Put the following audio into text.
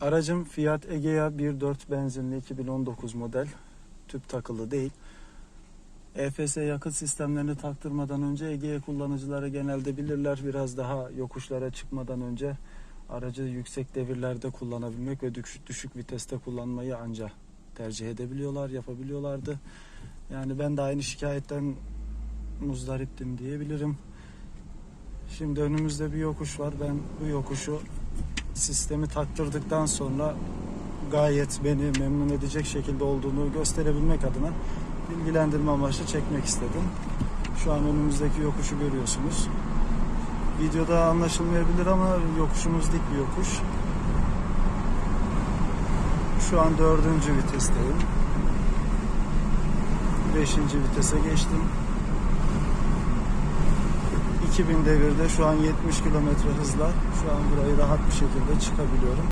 Aracım Fiat Egea 1.4 benzinli 2019 model. Tüp takılı değil. EFS yakıt sistemlerini taktırmadan önce Egea kullanıcıları genelde bilirler biraz daha yokuşlara çıkmadan önce aracı yüksek devirlerde kullanabilmek ve düşük, düşük viteste kullanmayı anca tercih edebiliyorlar, yapabiliyorlardı. Yani ben de aynı şikayetten muzdariptim diyebilirim. Şimdi önümüzde bir yokuş var. Ben bu yokuşu sistemi taktırdıktan sonra gayet beni memnun edecek şekilde olduğunu gösterebilmek adına bilgilendirme amaçlı çekmek istedim. Şu an önümüzdeki yokuşu görüyorsunuz. Videoda anlaşılmayabilir ama yokuşumuz dik bir yokuş. Şu an dördüncü vitesteyim. Beşinci vitese geçtim. 2000 devirde şu an 70 kilometre hızla şu an burayı rahat bir şekilde çıkabiliyorum.